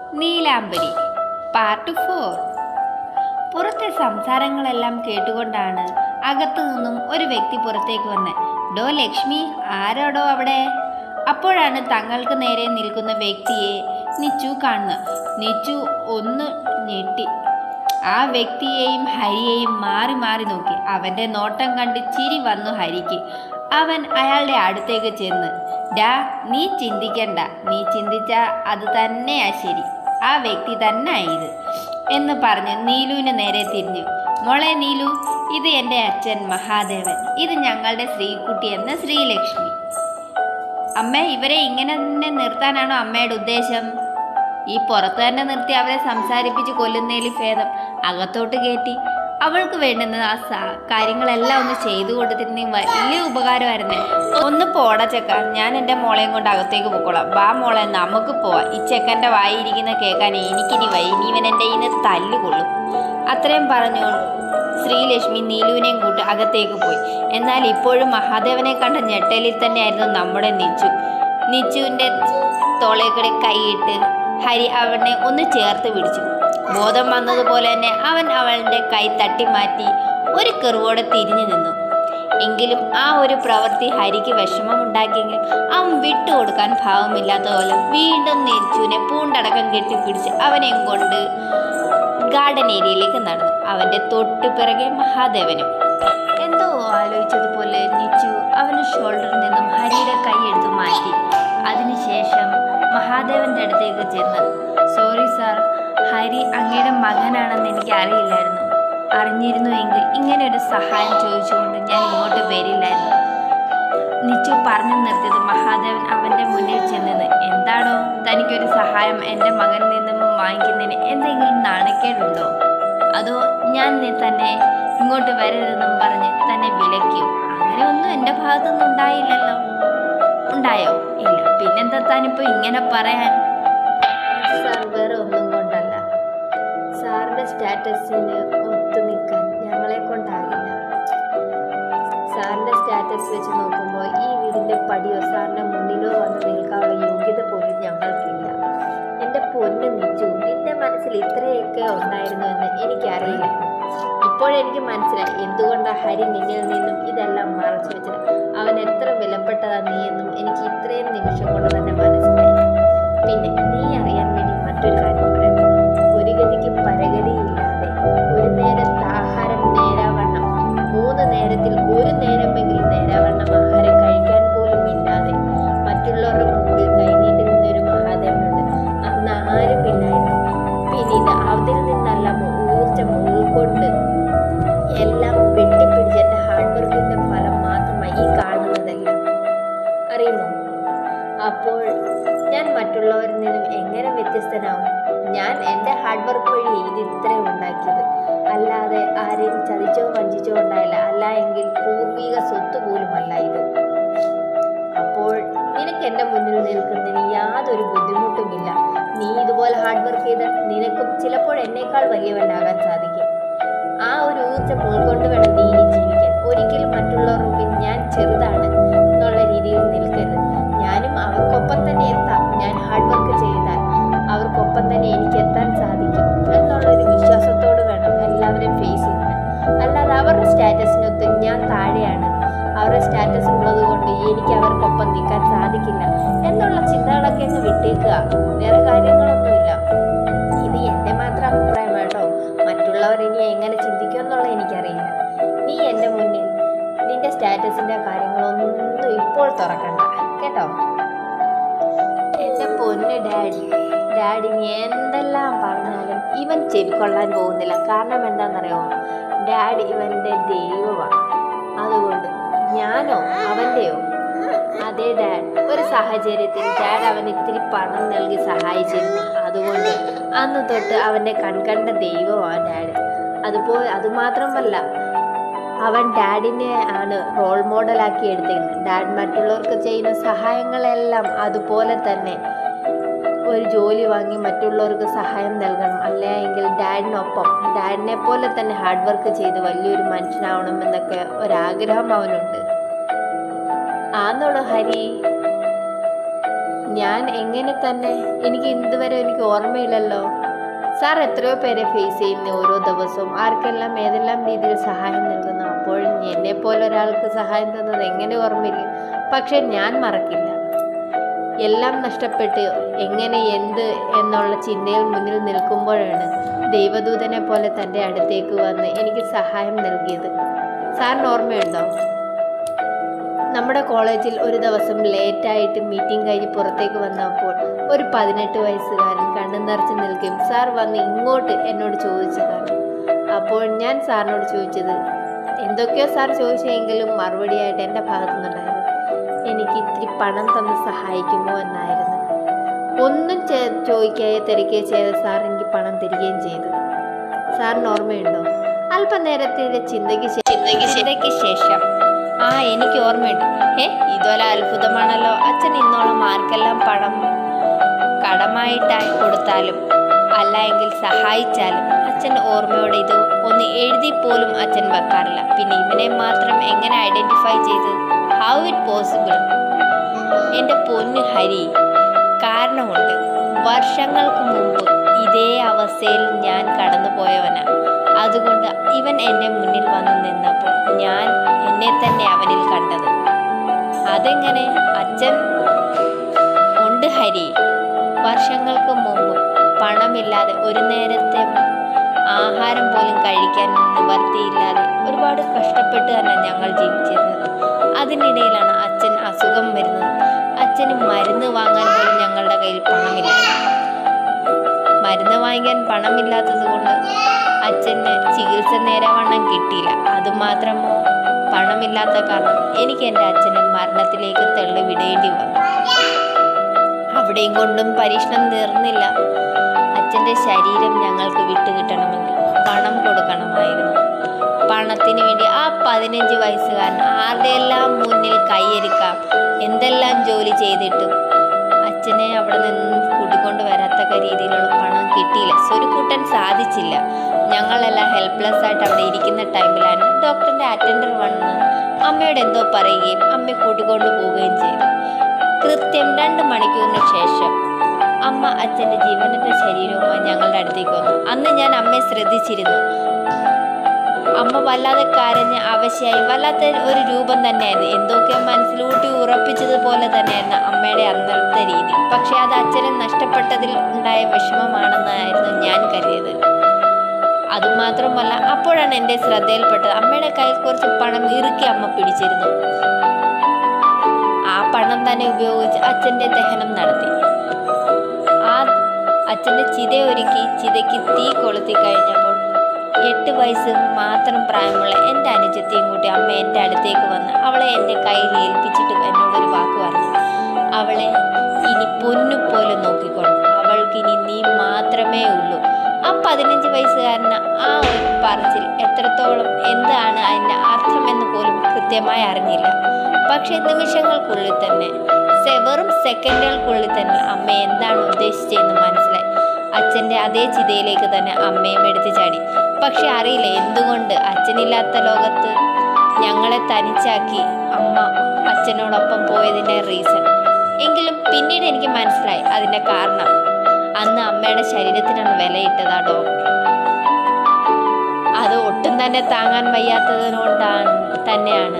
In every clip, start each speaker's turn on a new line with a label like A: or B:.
A: നീലാംബരി part four പുറത്തെ സംസാരങ്ങളെല്ലാം കേട്ടുകൊണ്ടാണ് അകത്തു നിന്നും ഒരു വ്യക്തി പുറത്തേക്ക് വന്നത് ഡോ ലക്ഷ്മി ആരോടോ അവിടെ? അപ്പോഴാണ് തങ്ങൾക്ക് നേരെ നിൽക്കുന്ന വ്യക്തിയെ നിച്ചു കാണുന്നത് നിച്ചു ഒന്ന് ഞെട്ടി. ആ വ്യക്തിയെയും ഹരിയെയും മാറി മാറി നോക്കി. അവന്റെ നോട്ടം കണ്ട് ചിരി വന്നു ഹരിക്ക്. അവൻ അയാളുടെ അടുത്തേക്ക് ചെന്ന് ഡാ നീ ചിന്തിക്കണ്ട. നീ ചിന്തിച്ച അത് തന്നെയാ ശരി. ആ വ്യക്തി തന്നെ ഇത് എന്ന് പറഞ്ഞ് നീലുവിന് നേരെ തിരിഞ്ഞു. മോളെ നീലു ഇത് എന്റെ അച്ഛൻ മഹാദേവൻ. ഇത് ഞങ്ങളുടെ ശ്രീകുട്ടി എന്ന ശ്രീലക്ഷ്മി. അമ്മ ഇവരെ ഇങ്ങനെ തന്നെ നിർത്താനാണോ അമ്മയുടെ ഉദ്ദേശം? ഈ പുറത്ത് തന്നെ നിർത്തി അവരെ സംസാരിപ്പിച്ച് കൊല്ലുന്നതിൽ ഭേദം. അകത്തോട്ട് കയറ്റി. അവൾക്ക് വേണ്ടുന്ന ആ സ- കാര്യങ്ങളെല്ലാം ഒന്ന് ചെയ്തു കൊടുത്തിരുന്നെങ്കിൽ വലിയ ഉപകാരമായിരുന്നേ. ഒന്ന് പോടാ ചെക്ക ഞാൻ എന്റെ മോളെയും കൊണ്ട് അകത്തേക്ക് പോയിക്കോളാം വാ മോളെ നമുക്ക് പോവാം. ഈ ചെക്കന്റെ വായിരിക്കുന്ന കേൾക്കാൻ എനിക്കിനി വൈ ഇനി ഇവൻ എന്റെ ഇന്ന് തല്ലുകൊള്ളും. അത്രയും പറഞ്ഞു ശ്രീലക്ഷ്മി നീലുവിനെയും കൂട്ട് അകത്തേക്ക് പോയി. എന്നാൽ ഇപ്പോഴും മഹാദേവനെ കണ്ട ഞെട്ടലിൽ തന്നെയായിരുന്നു നമ്മുടെ നിച്ചു. നിച്ചുവിന്റെ തോളേക്കടെ കൈയിട്ട് ഹരി അവനെ ഒന്ന് ചേർത്ത് പിടിച്ചു. ബോധം വന്നതുപോലെ തന്നെ അവൻ അവളുടെ കൈ തട്ടിമാറ്റി ഒരു കെറുവോടെ തിരിഞ്ഞു നിന്നു. എങ്കിലും ആ ഒരു പ്രവൃത്തി ഹരിക്ക് വിഷമമുണ്ടാക്കിയെങ്കിൽ അവൻ വിട്ടുകൊടുക്കാൻ ഭാവമില്ലാത്ത പോലെ വീണ്ടും നെച്ചുവിനെ പൂണ്ടടക്കം കെട്ടിപ്പിടിച്ച് അവനെയും കൊണ്ട് ഗാർഡൻ ഏരിയയിലേക്ക് നടന്നു. അവന്റെ തൊട്ടു പിറകെ മഹാദേവനും. എന്തോ ആലോചിച്ചതുപോലെ നിച്ചു അവന്റെ ഷോൾഡറിൽ നിന്നും ഹരിയുടെ കൈ എടുത്തു മാറ്റി. അതിനുശേഷം മഹാദേവന്റെ അടുത്തേക്ക് ചെന്ന് സോറി സാർ ഹരി അങ്ങയുടെ മകനാണെന്ന് എനിക്ക് അറിയില്ലായിരുന്നു. അറിഞ്ഞിരുന്നു എങ്കിൽ ഇങ്ങനെ ഒരു സഹായം ചോദിച്ചുകൊണ്ട് ഞാൻ ഇങ്ങോട്ട് വരില്ലായിരുന്നു. നിച്ചു പറഞ്ഞു നിർത്തിയത് മഹാദേവൻ അവന്റെ മുന്നിൽ ചെന്നത് എന്താണോ തനിക്കൊരു സഹായം എന്റെ മകനിൽ നിന്നും വാങ്ങിക്കുന്നതിന് എന്തെങ്കിലും നാണക്കേടുണ്ടോ? അതോ ഞാൻ തന്നെ ഇങ്ങോട്ട് വരരുതെന്നും പറഞ്ഞ് തന്നെ വിലക്കിയോ? അങ്ങനെ ഒന്നും എന്റെ ഭാഗത്തുനിന്ന് ഉണ്ടായില്ലല്ലോ. ഉണ്ടായോ? ഇല്ല. പിന്നെന്താ താനിപ്പോൾ ഇങ്ങനെ പറയാൻ? സാറിന്റെ സ്റ്റാറ്റസിന് ഒത്തു നിൽക്കാൻ ഞങ്ങളെ കൊണ്ടാകില്ല. സാറിന്റെ സ്റ്റാറ്റസ് വെച്ച് നോക്കുമ്പോൾ ഈ വീടിന്റെ പടിയോ സാറിന്റെ മുന്നിലോ വന്ന് നിൽക്കാനുള്ള യോഗ്യത പോലും ഞങ്ങൾക്കില്ല. എന്റെ പൊന്ന് നിച്ചു നിന്റെ മനസ്സിൽ ഇത്രയൊക്കെ ഉണ്ടായിരുന്നു എന്ന് എനിക്കറിയില്ല. ഇപ്പോഴെനിക്ക് മനസ്സിലായി എന്തുകൊണ്ടാണ് ഹരി നിന്നിൽ നിന്നും ഇതെല്ലാം മറച്ചു വെച്ചത്? അവൻ എത്ര വിലപ്പെട്ടതാ നീ എന്നും എനിക്ക് ഇത്രയും നിമിഷം കൊണ്ട് തന്നെ മനസ്സിലായി. പിന്നെ നീ അറിയാൻ വേണ്ടി മറ്റൊരു കാര്യം നേരത്തിൽ ഒരു നേരമെങ്കിലും നേരാവണ്ണം ആഹാരം കഴിക്കാൻ പോലും ഇല്ലാതെ മറ്റുള്ളവരുടെ മുമ്പിൽ കൈനീട്ടി നിന്നൊരു മഹാദേവനുണ്ട്. അന്ന് ആരുമില്ലായിരുന്നു പിന്നീട് അതിൽ നിന്നെല്ലാം ഊർജം ഉൾക്കൊണ്ട് എല്ലാം വെട്ടിപ്പിടിച്ച് എന്റെ ഹാർഡ് വർക്കിന്റെ ഫലം മാത്രമായി ഈ കാണുന്നതെല്ലാം. അറിയുമോ? അപ്പോൾ ഞാൻ മറ്റുള്ളവരിൽ നിന്നും എങ്ങനെ വ്യത്യസ്തനാവും? ഞാൻ എന്റെ ഹാർഡ് വർക്ക് വഴി ഇത് ഇത്രയും ഉണ്ടാക്കിയത്. അല്ലാതെ ആരെയും ചതിച്ചോ എന്റെ മുന്നിൽ നിൽക്കുന്നതിന് യാതൊരു ബുദ്ധിമുട്ടുമില്ല. നീ ഇതുപോലെ ഹാർഡ് വർക്ക് ചെയ്ത് നിനക്കും ചിലപ്പോൾ എന്നേക്കാൾ വലിയവനാകാൻ സാധിക്കും. ആ ഒരു ഊർജം ഉൾക്കൊണ്ട് വേണം നീ ഇനി ജീവിക്കാൻ. ഒരിക്കലും മറ്റുള്ളവർ മുമ്പിൽ ഞാൻ ചെറുതാണ് എന്നുള്ള രീതിയിൽ നിൽക്കരുത്. ഞാനും അവർക്കൊപ്പം തന്നെ എത്താം. ഞാൻ ഹാർഡ് വർക്ക് ചെയ്താൽ അവർക്കൊപ്പം തന്നെ എനിക്ക് എത്താൻ സാധിക്കും എന്നുള്ളൊരു വിശ്വാസത്തോട് വേണം എല്ലാവരും ഫേസ് ചെയ്യാൻ അല്ലാതെ അവരുടെ സ്റ്റാറ്റസിനൊത്ത് ഞാൻ താഴെയാണ്. അവരുടെ സ്റ്റാറ്റസ് ഉള്ളത് കൊണ്ട് എനിക്ക് നിൽക്കാൻ സാധിക്കില്ല എന്നുള്ള ചിന്തകളൊക്കെ അങ്ങ് വിട്ടേക്കുക. വേറെ കാര്യങ്ങളൊന്നുമില്ല ഇത് എന്റെ മാത്രം അഭിപ്രായം കേട്ടോ. മറ്റുള്ളവർ ഇനി എങ്ങനെ ചിന്തിക്കും എന്നുള്ളത് എനിക്കറിയില്ല. നീ എന്റെ മുന്നിൽ നിന്റെ സ്റ്റാറ്റസിന്റെ കാര്യങ്ങളൊന്നും ഇപ്പോൾ തുറക്കണ്ട. കേട്ടോ? എന്റെ പൊന്ന് ഡാഡി. ഡാഡി നീ എന്തെല്ലാം പറഞ്ഞാലും ഇവൻ ചെവിക്കൊള്ളാൻ പോകുന്നില്ല. സാഹചര്യത്തിൽ ഡാഡ് അവൻ ഇത്തിരി പണം നൽകി സഹായിച്ചിരുന്നു. അതുകൊണ്ട് അന്ന് തൊട്ട് അവന്റെ കൺകണ്ട ദൈവമാണ് ഡാഡ് അതുപോലെ അതുമാത്രമല്ല അവൻ ഡാഡിനെ ആണ് റോൾ മോഡലാക്കി എടുത്തിരുന്നത്. ഡാഡ് മറ്റുള്ളവർക്ക് ചെയ്യുന്ന സഹായങ്ങളെല്ലാം അതുപോലെ തന്നെ ഒരു ജോലി വാങ്ങി മറ്റുള്ളവർക്ക് സഹായം നൽകണം. അല്ലെങ്കിൽ ഡാഡിനൊപ്പം ഡാഡിനെ പോലെ തന്നെ ഹാർഡ് വർക്ക് ചെയ്ത് വലിയൊരു മനുഷ്യനാവണം എന്നൊക്കെ ഒരാഗ്രഹം അവനുണ്ട്. ആന്നോളൂ ഹരി. ഞാൻ എങ്ങനെ തന്നെ? എനിക്ക് ഇതുവരെ എനിക്ക് ഓർമ്മയില്ലല്ലോ. സാർ എത്രയോ പേരെ ഫേസ് ചെയ്യുന്ന ഓരോ ദിവസവും ആർക്കെല്ലാം ഏതെല്ലാം രീതിയിൽ സഹായം നൽകുന്നു അപ്പോൾ എന്നെ പോലെ ഒരാൾക്ക് സഹായം തന്നത് എങ്ങനെ ഓർമ്മയിരിക്കും പക്ഷെ ഞാൻ മറക്കില്ല. എല്ലാം നഷ്ടപ്പെട്ട് എങ്ങനെ എന്ത് എന്നുള്ള ചിന്തയിൽ മുന്നിൽ നിൽക്കുമ്പോഴാണ് ദൈവദൂതനെ പോലെ തന്റെ അടുത്തേക്ക് വന്ന് എനിക്ക് സഹായം നൽകിയത്. സാറിന് ഓർമ്മയുണ്ടോ? നമ്മുടെ കോളേജിൽ ഒരു ദിവസം ലേറ്റായിട്ട് മീറ്റിംഗ് കഴിഞ്ഞ് പുറത്തേക്ക് വന്നപ്പോൾ ഒരു പതിനെട്ട് വയസ്സുകാരൻ കണ്ണു നിറച്ച് നിൽക്കുകയും സാർ വന്ന് ഇങ്ങോട്ട് എന്നോട് ചോദിച്ചതാണ്. അപ്പോൾ ഞാൻ സാറിനോട് ചോദിച്ചത് എന്തൊക്കെയോ സാർ ചോദിച്ചെങ്കിലും മറുപടിയായിട്ട് എന്റെ ഭാഗത്തു നിന്നുണ്ടായിരുന്നു എനിക്ക് ഇത്തിരി പണം തന്ന് സഹായിക്കുമോ എന്നായിരുന്നു. ഒന്നും ചെ- ചോദിക്കാതെ തിരക്കുകയോ ചെയ്ത സാർ എനിക്ക് പണം തരികയും ചെയ്തു. സാറിന് ഓർമ്മയുണ്ടോ? അല്പനേരത്തിന്റെ ചിന്തയ്ക്ക് ചിന്തയ്ക്ക് ശേഷം ആ എനിക്ക് ഓർമ്മയുണ്ട്. ഏ ഇതുപോലെ അത്ഭുതമാണല്ലോ. അച്ഛൻ ഇന്നോളം ആർക്കെല്ലാം പണം കടമായിട്ടായി കൊടുത്താലും അല്ല എങ്കിൽ സഹായിച്ചാലും അച്ഛൻ ഓർമ്മയോടെ ഇത് ഒന്ന് എഴുതി പോലും അച്ഛൻ വെക്കാറില്ല. പിന്നെ ഇവനെ മാത്രം എങ്ങനെ ഐഡന്റിഫൈ ചെയ്ത്? ഹൗ ഇറ്റ് പോസിബിൾ എന്റെ പൊന്ന് ഹരി കാരണമുണ്ട്. വർഷങ്ങൾക്ക് മുമ്പ് ഇതേ അവസ്ഥയിൽ ഞാൻ കടന്നു പോയവനാണ് അതുകൊണ്ട് ഇവൻ എന്റെ മുന്നിൽ വന്നു നിന്നപ്പോൾ ഞാൻ തന്നെ അവനിൽ കണ്ടത്. അതെങ്ങനെ? അച്ഛൻ? ഉണ്ട് ഹരി. വർഷങ്ങൾക്ക് മുമ്പ് പണമില്ലാതെ ഒരു നേരത്തെ ആഹാരം പോലും കഴിക്കാൻ നിവർത്തിയില്ലാതെ ഒരുപാട് കഷ്ടപ്പെട്ട് തന്നെ ഞങ്ങൾ ജീവിച്ചിരുന്നത്. അതിനിടയിലാണ് അച്ഛൻ അസുഖം വരുന്നത്. അച്ഛന് മരുന്ന് വാങ്ങാൻ പോലും ഞങ്ങളുടെ കയ്യിൽ പണമില്ല. മരുന്ന് വാങ്ങിക്കാൻ പണമില്ലാത്തത് കൊണ്ട് അച്ഛന് ചികിത്സ നേരവണ്ണം കിട്ടിയില്ല. അതുമാത്രമോ പണമില്ലാത്ത കാരണം എനിക്ക് എന്റെ അച്ഛനെ മരണത്തിലേക്ക് തള്ളിവിടേണ്ടി വന്നു. അവിടെയും കൊണ്ടും പരീക്ഷണം തീർന്നില്ല. അച്ഛന്റെ ശരീരം ഞങ്ങൾക്ക് വിട്ടുകിട്ടണമെങ്കിൽ പണം കൊടുക്കണമായിരുന്നു. പണത്തിന് വേണ്ടി ആ പതിനഞ്ച് വയസ്സുകാരൻ ആരുടെയെല്ലാം മുന്നിൽ കൈയരിക്കാം എന്തെല്ലാം ജോലി ചെയ്തിട്ടും അച്ഛനെ അവിടെ നിന്ന് കൂട്ടിക്കൊണ്ട് വരാത്തക്ക രീതിയിലുള്ള പണം കിട്ടിയില്ല. സ്വരുക്കൂട്ടൻ സാധിച്ചില്ല. ഞങ്ങളെല്ലാം ഹെൽപ്ലെസ് ആയിട്ട് അവിടെ ഇരിക്കുന്ന ടൈമിലാണ് ഡോക്ടറിന്റെ അറ്റൻഡർ വന്ന്. അമ്മയോട് എന്തോ പറയുകയും അമ്മയെ കൂട്ടിക്കൊണ്ട് പോവുകയും ചെയ്തു. കൃത്യം രണ്ട് മണിക്കൂറിന് ശേഷം അമ്മ അച്ഛന്റെ ജീവനത്തെ ശരീരവുമായി ഞങ്ങളുടെ അടുത്തേക്ക് വന്നു. അന്ന് ഞാൻ അമ്മയെ ശ്രദ്ധിച്ചിരുന്നു. അമ്മ വല്ലാതെ കരഞ്ഞ് അവശയായി. വല്ലാത്ത ഒരു രൂപം തന്നെയായിരുന്നു. എന്തൊക്കെ മനസ്സിലൂട്ടി ഉറപ്പിച്ചതുപോലെ തന്നെയായിരുന്നു അമ്മയുടെ അന്നത്തെ രീതി. പക്ഷെ അത് അച്ഛനെ നഷ്ടപ്പെട്ടതിൽ ഉണ്ടായ വിഷമമാണെന്നായിരുന്നു ഞാൻ കരുതിയത്. അതുമാത്രമല്ല അപ്പോഴാണ് എന്റെ ശ്രദ്ധയിൽപ്പെട്ടത്. അമ്മയുടെ കയ്യിൽ കുറച്ച് പണം ഇറുക്കി അമ്മ പിടിച്ചിരുന്നു. ആ പണം തന്നെ ഉപയോഗിച്ച് അച്ഛന്റെ ദഹനം നടത്തി. ആ അച്ഛന്റെ ചിത ഒരുക്കി ചിതയ്ക്ക് തീ കൊളുത്തി കഴിഞ്ഞപ്പോൾ എട്ട് വയസ്സ് മാത്രം പ്രായമുള്ള എന്റെ അനുജത്തെയും കൂട്ടി അമ്മ എന്റെ അടുത്തേക്ക് വന്ന് അവളെ എന്റെ കയ്യിൽ ഏൽപ്പിച്ചിട്ട് എന്നോടൊരു വാക്ക് പറഞ്ഞു. അവളെ ഇനി പൊന്നു പോലെ നോക്കിക്കോളും അവൾക്കിനി നീ മാത്രമേ ഉള്ളൂ. ആ പതിനഞ്ച് വയസ്സുകാരന് ആ ഒരു പറച്ചിൽ എത്രത്തോളം എന്താണ് അതിന്റെ അർത്ഥം എന്ന് പോലും കൃത്യമായി അറിഞ്ഞില്ല. പക്ഷേ നിമിഷങ്ങൾക്കുള്ളിൽ തന്നെ സെവറും സെക്കൻഡുകൾക്കുള്ളിൽ തന്നെ അമ്മ എന്താണ് ഉദ്ദേശിച്ചതെന്ന് മനസ്സിലായി. അച്ഛന്റെ അതേ ചിതയിലേക്ക് തന്നെ അമ്മയും എടുത്തു ചാടി. പക്ഷെ അറിയില്ല എന്തുകൊണ്ട് അച്ഛനില്ലാത്ത ലോകത്ത് ഞങ്ങളെ തനിച്ചാക്കി അമ്മ അച്ഛനോടൊപ്പം പോയതിന്റെ റീസൺ എങ്കിലും പിന്നീട് എനിക്ക് മനസ്സിലായി അതിന്റെ കാരണം. അന്ന് അമ്മയുടെ ശരീരത്തിനാണ് വിലയിട്ടത് ഡോക്ടർ അത് ഒട്ടും തന്നെ താങ്ങാൻ വയ്യാത്തതിനോണ്ടാണ് തന്നെയാണ്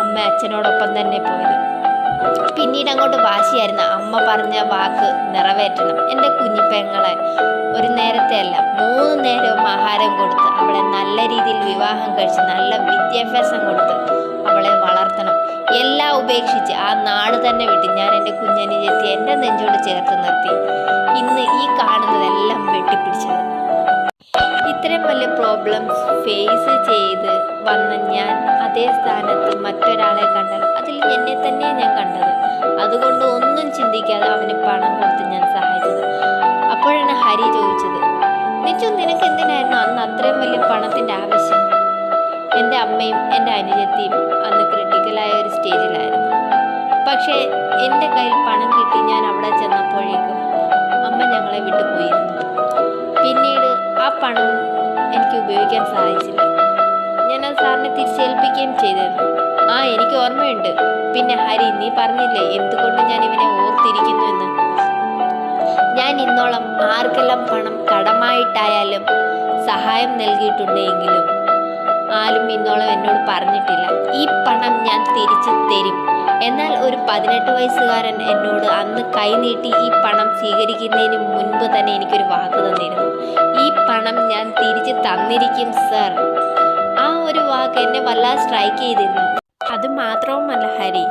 A: അമ്മ അച്ഛനോടൊപ്പം തന്നെ പോയത്. പിന്നീട് അങ്ങോട്ട് വാശിയായിരുന്നു അമ്മ പറഞ്ഞ വാക്ക് നിറവേറ്റണം. എന്റെ കുഞ്ഞിപ്പെങ്ങളെ ഒരു നേരത്തെ അല്ല മൂന്ന് നേരവും ആഹാരം കൊടുത്ത് അവളെ നല്ല രീതിയിൽ വിവാഹം കഴിച്ച് നല്ല വിദ്യാഭ്യാസം കൊടുത്ത് എല്ലാം ഉപേക്ഷിച്ച് ആ നാട് തന്നെ വിട്ട്. ഞാൻ എന്റെ കുഞ്ഞനുജെത്തി എന്റെ നെഞ്ചോട് ചേർത്ത് നിർത്തി. ഇന്ന് ഈ കാണുന്നതെല്ലാം വെട്ടിപ്പിടിച്ചത്. ഇത്രയും വലിയ പ്രോബ്ലംസ് ഫേസ് ചെയ്ത് വന്ന ഞാൻ അതേ സ്ഥാനത്ത് മറ്റൊരാളെ കണ്ടാൽ അതിൽ എന്നെ തന്നെ ഞാൻ കണ്ടത്. അതുകൊണ്ട് ഒന്നും ചിന്തിക്കാതെ അവന് പണം കൊടുത്ത് ഞാൻ സഹായിച്ചത്. അപ്പോഴാണ് ഹരി ചോദിച്ചത് നിച്ചു നിനക്ക് എന്തിനായിരുന്നു അന്ന് അത്രയും വലിയ പണത്തിന്റെ ആവശ്യം? എന്റെ അമ്മയും എന്റെ അനുജത്തിയും അന്ന് ക്രിട്ടിക്കലായ ഒരു സ്റ്റേജിലായിരുന്നു. പക്ഷേ എന്റെ കയ്യിൽ പണം കിട്ടി ഞാൻ അവിടെ ചെന്നപ്പോഴേക്കും അമ്മ ഞങ്ങളെ വിട്ടു പോയിരുന്നു. പിന്നീട് ആ പണം എനിക്ക് ഉപയോഗിക്കാൻ സാധിച്ചില്ല. ഞാൻ അത് സാറിനെ തിരിച്ചേൽപ്പിക്കുകയും ചെയ്തിരുന്നു. ആ എനിക്ക് ഓർമ്മയുണ്ട്. പിന്നെ ഹരി നീ പറഞ്ഞില്ലേ എന്തുകൊണ്ട് ഞാൻ ഇവനെ ഓർത്തിരിക്കുന്നു എന്ന്? ഞാൻ ഇന്നോളം ആർക്കെല്ലാം പണം കടമായിട്ടായാലും സഹായം നൽകിയിട്ടുണ്ടെങ്കിലും ആരും ഇന്നോളം എന്നോട് പറഞ്ഞിട്ടില്ല. ഈ പണം ഞാൻ തിരിച്ചു തരും. എന്നാൽ ഒരു പതിനെട്ട് വയസ്സുകാരൻ എന്നോട് അന്ന് കൈനീട്ടി ഈ പണം സ്വീകരിക്കുന്നതിന് മുൻപ് തന്നെ എനിക്കൊരു വാക്ക് തന്നിരുന്നു. ഈ പണം ഞാൻ തിരിച്ചു തന്നിരിക്കും സർ. ആ ഒരു വാക്ക് എന്നെ വല്ലാതെ സ്ട്രൈക്ക് ചെയ്തിരുന്നു. അത് മാത്രവുമല്ല ഹരി.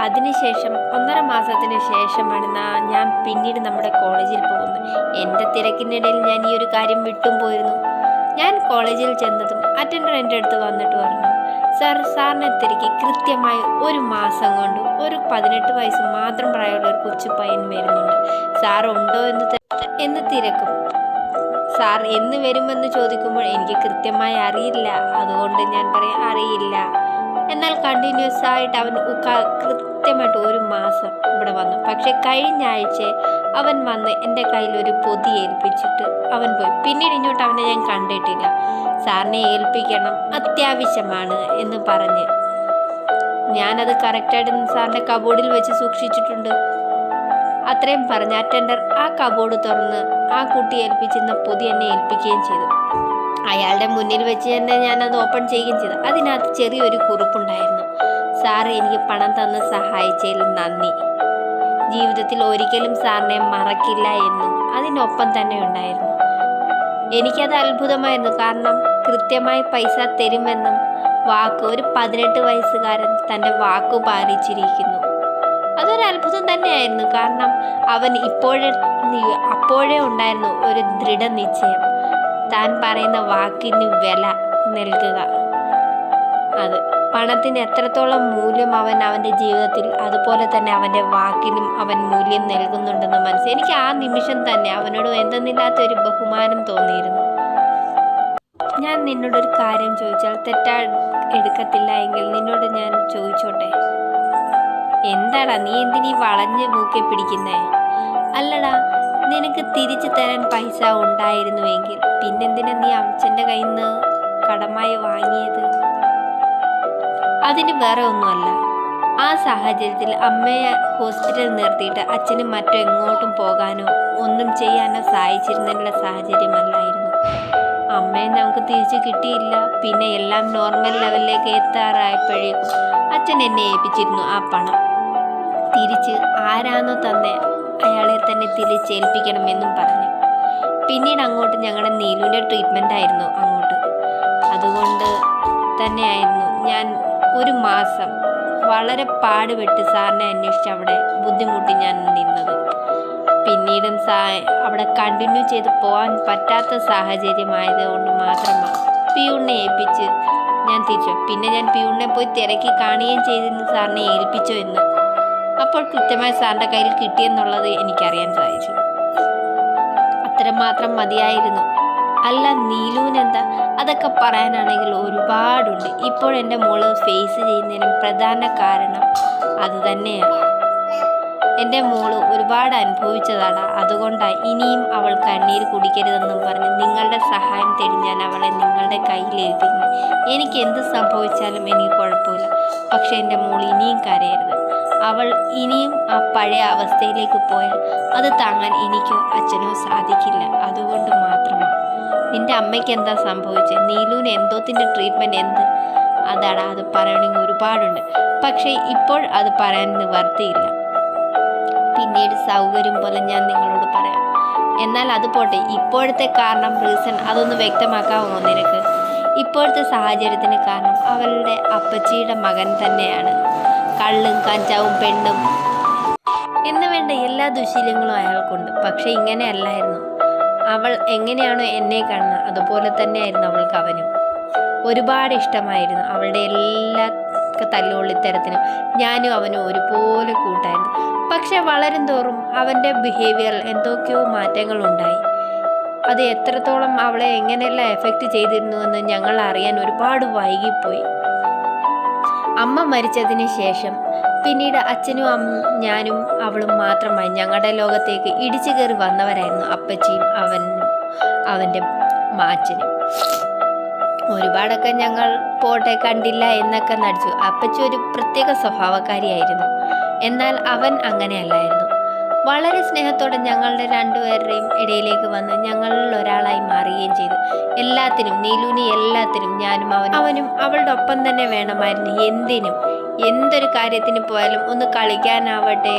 A: അതിനുശേഷം ഒന്നര മാസത്തിന് ശേഷമാണ് ഞാൻ പിന്നീട് നമ്മുടെ കോളേജിൽ പോകുന്നത്. എന്റെ തിരക്കിനിടയിൽ ഞാൻ ഈ ഒരു കാര്യം വിട്ടും പോയിരുന്നു. ഞാൻ കോളേജിൽ ചെന്നതും അറ്റൻഡർ എന്റെ അടുത്ത് വന്നിട്ട് പറഞ്ഞു സർ സാറിനെ തിരക്കി കൃത്യമായി ഒരു മാസം കൊണ്ട് ഒരു പതിനെട്ട് വയസ്സ് മാത്രം പ്രായമുള്ള ഒരു കൊച്ചു പയ്യൻ വരുന്നുണ്ട്. സാർ ഉണ്ടോ എന്ന് എന്ന് തിരക്കും. സാർ എന്ന് വരുമെന്ന് ചോദിക്കുമ്പോൾ എനിക്ക് കൃത്യമായി അറിയില്ല. അതുകൊണ്ട് ഞാൻ പറയും അറിയില്ല. എന്നാൽ കണ്ടിന്യൂസ് ആയിട്ട് അവൻ കൃത്യമായിട്ട് ഒരു മാസം ഇവിടെ വന്നു. പക്ഷെ കഴിഞ്ഞ ആഴ്ച അവൻ വന്ന് എന്റെ കയ്യിൽ ഒരു പൊതി ഏൽപ്പിച്ചിട്ട് അവൻ പോയി. പിന്നീട് ഇങ്ങോട്ട് അവനെ ഞാൻ കണ്ടിട്ടില്ല. സാറിനെ ഏൽപ്പിക്കണം അത്യാവശ്യമാണ് എന്ന് പറഞ്ഞ്. ഞാനത് കറക്റ്റായിട്ട് സാറിന്റെ കബോർഡിൽ വെച്ച് സൂക്ഷിച്ചിട്ടുണ്ട്. അത്രയും പറഞ്ഞ് അറ്റൻഡർ ആ കബോർഡ് തുറന്ന് ആ കുട്ടി ഏൽപ്പിച്ചിരുന്ന പൊതി എന്നെ ഏൽപ്പിക്കുകയും ചെയ്തു. അയാളുടെ മുന്നിൽ വെച്ച് തന്നെ ഞാനത് ഓപ്പൺ ചെയ്യുകയും ചെയ്തു. അതിനകത്ത് ചെറിയൊരു കുറിപ്പുണ്ടായിരുന്നു. സാർ എനിക്ക് പണം തന്ന് സഹായിച്ചതിൽ നന്ദി. ജീവിതത്തിൽ ഒരിക്കലും സാറിനെ മറക്കില്ല എന്നും അതിനൊപ്പം തന്നെ ഉണ്ടായിരുന്നു. എനിക്കത് അത്ഭുതമായിരുന്നു. കാരണം കൃത്യമായി പൈസ തരുമെന്നും വാക്ക് ഒരു പതിനെട്ട് വയസ്സുകാരൻ തന്റെ വാക്കു പാലിച്ചിരിക്കുന്നു. അതൊരു അത്ഭുതം തന്നെയായിരുന്നു. കാരണം അവൻ ഇപ്പോഴേ അപ്പോഴേ ഉണ്ടായിരുന്നു ഒരു ദൃഢനിശ്ചയം. താൻ പറയുന്ന വാക്കിന് വില നൽകുക. അത് പണത്തിന് എത്രത്തോളം മൂല്യം അവൻ അവന്റെ ജീവിതത്തിൽ അതുപോലെ തന്നെ അവന്റെ വാക്കിനും അവൻ മൂല്യം നൽകുന്നുണ്ടെന്ന് മനസ്സിൽ എനിക്ക് ആ നിമിഷം തന്നെ അവനോട് എന്തെന്നില്ലാത്ത ഒരു ബഹുമാനം തോന്നിയിരുന്നു. ഞാൻ നിന്നോടൊരു കാര്യം ചോദിച്ചാൽ തെറ്റാ എടുക്കത്തില്ല എങ്കിൽ നിന്നോട് ഞാൻ ചോദിച്ചോട്ടെ? എന്താടാ നീ എന്തിനീ വളഞ്ഞ് മൂക്കി പിടിക്കുന്നേ? അല്ലടാ നിനക്ക് തിരിച്ചു തരാൻ പൈസ ഉണ്ടായിരുന്നുവെങ്കിൽ പിന്നെന്തിനാ നീ അച്ഛന്റെ കയ്യിൽ നിന്ന് കടമായി വാങ്ങിയത്? അതിന് വേറെ ഒന്നുമല്ല. ആ സാഹചര്യത്തിൽ അമ്മയെ ഹോസ്പിറ്റലിൽ നിർത്തിയിട്ട് അച്ഛന് മറ്റോ എങ്ങോട്ടും പോകാനോ ഒന്നും ചെയ്യാനോ സഹായിച്ചിരുന്നതിനുള്ള സാഹചര്യമല്ലായിരുന്നു. അമ്മയെ നമുക്ക് തിരിച്ചു കിട്ടിയില്ല. പിന്നെ എല്ലാം നോർമൽ ലെവലിലേക്ക് എത്താറായപ്പോഴേക്കും അച്ഛൻ എന്നെ ഏൽപ്പിച്ചിരുന്നു ആ പണം. തിരിച്ച് ആരാന്നോ തന്നെ അയാളെ തന്നെ തിരിച്ചേൽപ്പിക്കണമെന്നും പറഞ്ഞു. പിന്നീട് അങ്ങോട്ട് ഞങ്ങളുടെ നീലുവിന്റെ ട്രീറ്റ്മെന്റ് ആയിരുന്നു അങ്ങോട്ട്. അതുകൊണ്ട് തന്നെയായിരുന്നു ഞാൻ ഒരു മാസം വളരെ പാടുപെട്ട് സാറിനെ അന്വേഷിച്ച് അവിടെ ബുദ്ധിമുട്ടി ഞാൻ നിന്നത്. പിന്നീടും സാ അവിടെ കണ്ടിന്യൂ ചെയ്ത് പോകാൻ പറ്റാത്ത സാഹചര്യമായത് കൊണ്ട് മാത്രമാണ് പിയൂണിനെ ഏൽപ്പിച്ച് ഞാൻ തിരിച്ചു. പിന്നെ ഞാൻ പിയൂണിനെ പോയി തിരക്കി കാണുകയും ചെയ്തിരുന്നു സാറിനെ ഏൽപ്പിച്ചോ എന്ന്. അപ്പോൾ കൃത്യമായി സാറിന്റെ കയ്യിൽ കിട്ടിയെന്നുള്ളത് എനിക്കറിയാൻ സാധിച്ചു. അത്രമാത്രം മതിയായിരുന്നു. അല്ല നീലുവിനെന്താ? അതൊക്കെ പറയാനാണെങ്കിൽ ഒരുപാടുണ്ട്. ഇപ്പോൾ എന്റെ മോൾ ഫേസ് ചെയ്യുന്നതിന് പ്രധാന കാരണം അത് തന്നെയാണ് എന്റെ മോൾ ഒരുപാട് അനുഭവിച്ചതാണ്. അതുകൊണ്ടാണ് ഇനിയും അവൾ കണ്ണീർ കുടിക്കരുതെന്നും പറഞ്ഞ് നിങ്ങളുടെ സഹായം തേടി ഞാൻ അവളെ നിങ്ങളുടെ കയ്യിൽ ഏൽപ്പിക്കുന്നത് എനിക്ക് എന്ത് സംഭവിച്ചാലും എനിക്ക് കുഴപ്പമില്ല. പക്ഷേ എന്റെ മോൾ ഇനിയും കരയരുത്. അവൾ ഇനിയും ആ പഴയ അവസ്ഥയിലേക്ക് പോയാൽ അത് താങ്ങാൻ എനിക്കോ അച്ഛനോ സാധിക്കില്ല. അതുകൊണ്ട് മാത്രമാണ് നിന്റെ അമ്മയ്ക്ക് എന്താ സംഭവിച്ചത് നീലുവിന് എന്തോത്തിന്റെ ട്രീറ്റ്മെന്റ് എന്ത്? അതാണ് അത് പറയണമെങ്കിൽ ഒരുപാടുണ്ട്. പക്ഷേ ഇപ്പോൾ അത് പറയാൻ നിവർത്തിയില്ല. പിന്നീട് സൗകര്യം പോലെ ഞാൻ നിങ്ങളോട് പറയാം. എന്നാൽ അത് പോട്ടെ. ഇപ്പോഴത്തെ കാരണം റീസൺ അതൊന്ന് വ്യക്തമാക്കാമോ നിനക്ക്? ഇപ്പോഴത്തെ സാഹചര്യത്തിന് കാരണം അവളുടെ അപ്പച്ചിയുടെ മകൻ തന്നെയാണ്. കള്ളും കഞ്ചാവും പെണ്ണും. എന്ന് വേണ്ട എല്ലാ ദുശീലങ്ങളും അയാൾക്കുണ്ട്. പക്ഷെ ഇങ്ങനെ അല്ലായിരുന്നു അവൾ എങ്ങനെയാണോ എന്നെ കാണുന്നത് അതുപോലെ തന്നെയായിരുന്നു അവൾക്ക് അവനും. ഒരുപാട് ഇഷ്ടമായിരുന്നു. അവളുടെ എല്ലാ തല്ലുകൊള്ളിത്തരത്തിനും ഞാനും അവനും ഒരുപോലെ കൂട്ടായിരുന്നു. പക്ഷെ വളരും തോറും അവന്റെ ബിഹേവിയറിൽ എന്തൊക്കെയോ മാറ്റങ്ങൾ ഉണ്ടായി അത് എത്രത്തോളം അവളെ എങ്ങനെയെല്ലാം എഫക്റ്റ് ചെയ്തിരുന്നുവെന്ന് ഞങ്ങൾ അറിയാൻ ഒരുപാട് വൈകിപ്പോയി. അമ്മ മരിച്ചതിന് ശേഷം പിന്നീട് അച്ഛനും അമ്മ ഞാനും അവളും മാത്രമായി ഞങ്ങളുടെ ലോകത്തേക്ക് ഇടിച്ചു കയറി വന്നവരായിരുന്നു അപ്പച്ചിയും അവനും അവന്റെ മാച്ചനും ഒരുപാടൊക്കെ ഞങ്ങൾ പോട്ടെ കണ്ടില്ല എന്നൊക്കെ നടിച്ചു. അപ്പച്ചി ഒരു പ്രത്യേക സ്വഭാവക്കാരിയായിരുന്നു. എന്നാൽ അവൻ അങ്ങനെയല്ലായിരുന്നു. വളരെ സ്നേഹത്തോടെ ഞങ്ങളുടെ രണ്ടുപേരുടെയും ഇടയിലേക്ക് വന്ന് ഞങ്ങളിൽ ഒരാളായി മാറുകയും ചെയ്തു. എല്ലാത്തിനും നീലുവിന് എല്ലാത്തിനും ഞാനും അവനും അവനും അവളുടെ ഒപ്പം തന്നെ വേണമായിരുന്നു. എന്തിനും എന്തൊരു കാര്യത്തിന് പോയാലും ഒന്ന് കളിക്കാനാവട്ടെ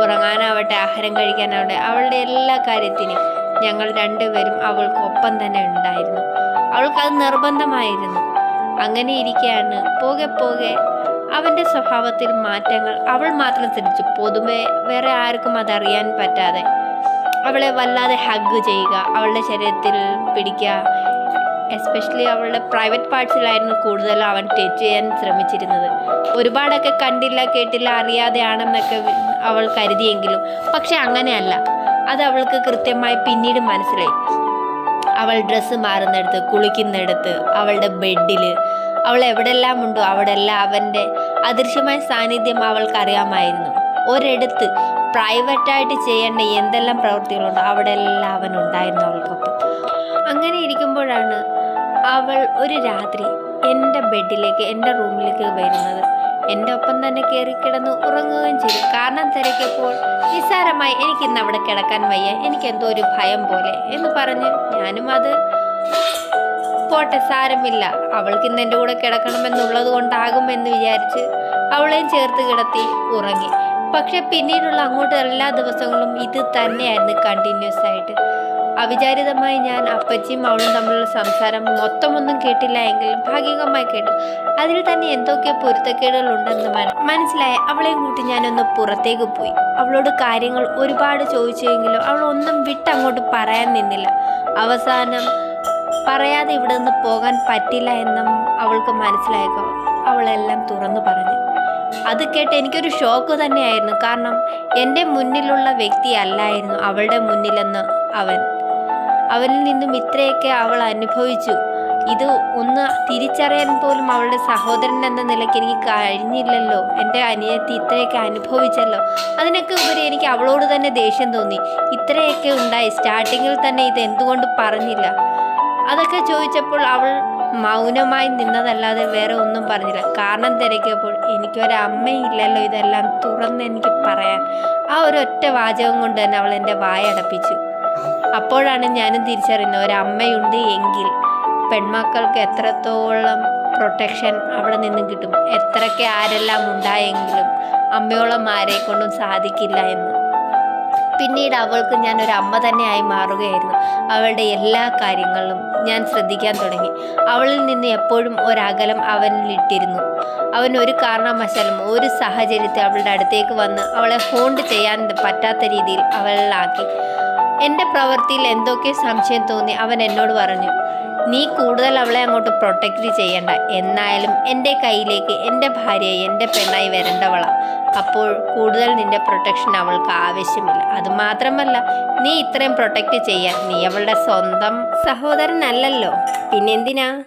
A: ഉറങ്ങാനാവട്ടെ ആഹാരം കഴിക്കാനാവട്ടെ അവളുടെ എല്ലാ കാര്യത്തിനും ഞങ്ങൾ രണ്ടുപേരും അവൾക്ക് ഒപ്പം തന്നെ ഉണ്ടായിരുന്നു. അവൾക്കത് നിർബന്ധമായിരുന്നു. അങ്ങനെ ഇരിക്കുകയാണ് പോകെ പോകെ അവന്റെ സ്വഭാവത്തിൽ മാറ്റങ്ങൾ അവൾ മാത്രം ശ്രദ്ധിച്ചു പൊതുവെ വേറെ ആർക്കും അതറിയാൻ പറ്റാതെ അവളെ വല്ലാതെ ഹഗ് ചെയ്യുക അവളുടെ ശരീരത്തിൽ പിടിക്കുക എസ്പെഷ്യലി അവളുടെ പ്രൈവറ്റ് പാർട്സിലായിരുന്നു കൂടുതൽ അവൻ ടച്ച് ചെയ്യാൻ ശ്രമിച്ചിരുന്നത്. ഒരുപാടൊക്കെ കണ്ടില്ല കേട്ടില്ല അറിയാതെയാണെന്നൊക്കെ അവൾ കരുതിയെങ്കിലും പക്ഷെ അങ്ങനെയല്ല. അത് അവൾക്ക് കൃത്യമായി പിന്നീട് മനസ്സിലായി. അവൾ ഡ്രസ്സ് മാറുന്നിടത്ത് കുളിക്കുന്നിടത്ത് അവളുടെ ബെഡിൽ അവൾ എവിടെല്ലാം ഉണ്ടോ അവിടെല്ലാം അവന്റെ അദൃശ്യമായ സാന്നിധ്യം അവൾക്കറിയാമായിരുന്നു. ഒരിടത്ത് പ്രൈവറ്റായിട്ട് ചെയ്യേണ്ട എന്തെല്ലാം പ്രവൃത്തികളുണ്ടോ അവിടെ എല്ലാം അവൻ ഉണ്ടായിരുന്നു അവൾക്കൊപ്പം. അങ്ങനെ ഇരിക്കുമ്പോഴാണ് അവൾ ഒരു രാത്രി എന്റെ ബെഡിലേക്ക് എന്റെ റൂമിലേക്ക് വരുന്നത്. എന്റെ ഒപ്പം തന്നെ കയറി കിടന്ന് ഉറങ്ങുകയും ചെയ്തു. കാരണം തിരക്കിയപ്പോൾ നിസ്സാരമായി എനിക്ക് ഇന്ന് അവിടെ കിടക്കാൻ വയ്യ. എനിക്ക് എന്തോ ഒരു ഭയം പോലെ എന്ന് പറഞ്ഞ് ഞാനും അത് പോട്ടെ സാരമില്ല. അവൾക്ക് ഇന്ന് എന്റെ കൂടെ കിടക്കണമെന്നുള്ളത് കൊണ്ടാകും എന്ന് വിചാരിച്ച് അവളെയും ചേർത്ത് കിടത്തി ഉറങ്ങി. പക്ഷെ പിന്നീടുള്ള അങ്ങോട്ട് എല്ലാ ദിവസങ്ങളും ഇത് തന്നെയായിരുന്നു കണ്ടിന്യൂസ് ആയിട്ട്. അവിചാരിതമായി ഞാൻ അപ്പച്ചിയും അവളും തമ്മിലുള്ള സംസാരം മൊത്തമൊന്നും കേട്ടില്ല എങ്കിലും ഭാഗികമായി കേട്ടു. അതിൽ തന്നെ എന്തൊക്കെ പൊരുത്തക്കേടുകൾ ഉണ്ടെന്ന് മന- മനസ്സിലായ. അവളെയും കൂട്ടി ഞാനൊന്ന് പുറത്തേക്ക് പോയി. അവളോട് കാര്യങ്ങൾ ഒരുപാട് ചോദിച്ചെങ്കിലും അവൾ ഒന്നും വിട്ടങ്ങോട്ട് പറയാൻ നിന്നില്ല. അവസാനം പറയാതെ ഇവിടെ നിന്ന് പോകാൻ പറ്റില്ല എന്നും അവൾക്ക് മനസ്സിലായപ്പോൾ അവളെല്ലാം തുറന്നു പറഞ്ഞു. അത് കേട്ട് എനിക്കൊരു ഷോക്ക് തന്നെയായിരുന്നു. കാരണം എന്റെ മുന്നിലുള്ള വ്യക്തി അല്ലായിരുന്നു അവളുടെ മുന്നിലെന്ന് അവൻ. അവനിൽ നിന്നും ഇത്രയൊക്കെ അവൾ അനുഭവിച്ചു. ഇത് ഒന്ന് തിരിച്ചറിയാൻ പോലും അവളുടെ സഹോദരൻ എന്ന നിലയ്ക്ക് എനിക്ക് കഴിഞ്ഞില്ലല്ലോ. എന്റെ അനിയത്തി ഇത്രയൊക്കെ അനുഭവിച്ചല്ലോ. അതിനൊക്കെ ഉപരി എനിക്ക് അവളോട് തന്നെ ദേഷ്യം തോന്നി. ഇത്രയൊക്കെ ഉണ്ടായി. സ്റ്റാർട്ടിങ്ങിൽ തന്നെ ഇത് എന്തുകൊണ്ട് പറഞ്ഞില്ല? അതൊക്കെ ചോദിച്ചപ്പോൾ അവൾ മൗനമായി നിന്നതല്ലാതെ വേറെ ഒന്നും പറഞ്ഞില്ല. കാരണം തിരക്കിയപ്പോൾ എനിക്കൊരമ്മയില്ലല്ലോ ഇതെല്ലാം തുറന്ന് എനിക്ക് പറയാൻ. ആ ഒരു ഒറ്റ വാചകം കൊണ്ട് തന്നെ അവൾ എന്റെ വായ അടപ്പിച്ചു. അപ്പോഴാണ് ഞാനും തിരിച്ചറിയുന്നത് ഒരമ്മയുണ്ട് എങ്കിൽ പെൺമക്കൾക്ക് എത്രത്തോളം പ്രൊട്ടക്ഷൻ അവിടെ നിന്നും കിട്ടും? എത്രയൊക്കെ ആരെല്ലാം ഉണ്ടായെങ്കിലും അമ്മയോളം ആരെ കൊണ്ടും സാധിക്കില്ല എന്ന്. പിന്നീട് അവൾക്ക് ഞാൻ ഒരു അമ്മ തന്നെയായി മാറുകയായിരുന്നു. അവളുടെ എല്ലാ കാര്യങ്ങളിലും ഞാൻ ശ്രദ്ധിക്കാൻ തുടങ്ങി. അവളിൽ നിന്ന് എപ്പോഴും ഒരകലം അവനിലിട്ടിരുന്നു അവൻ ഒരു കാരണവശാലും ഒരു സാഹചര്യത്തിൽ അവളുടെ അടുത്തേക്ക് വന്ന് അവളെ ഹോണ്ട് ചെയ്യാൻ പറ്റാത്ത രീതിയിൽ അവളിലാക്കി എന്റെ പ്രവൃത്തിയിൽ എന്തൊക്കെ സംശയം തോന്നി അവൻ എന്നോട് പറഞ്ഞു. നീ കൂടുതൽ അവളെ അങ്ങോട്ട് പ്രൊട്ടക്റ്റ് ചെയ്യണ്ട. എന്നായാലും എന്റെ കയ്യിലേക്ക് എന്റെ ഭാര്യ എന്റെ പെണ്ണായി വരേണ്ടവളാ. അപ്പോൾ കൂടുതൽ നിന്റെ പ്രൊട്ടക്ഷൻ അവൾക്ക് ആവശ്യമില്ല. അതുമാത്രമല്ല നീ ഇത്രയും പ്രൊട്ടക്റ്റ് ചെയ്യാൻ നീ അവളുടെ സ്വന്തം സഹോദരനല്ലല്ലോ. പിന്നെന്തിനാ?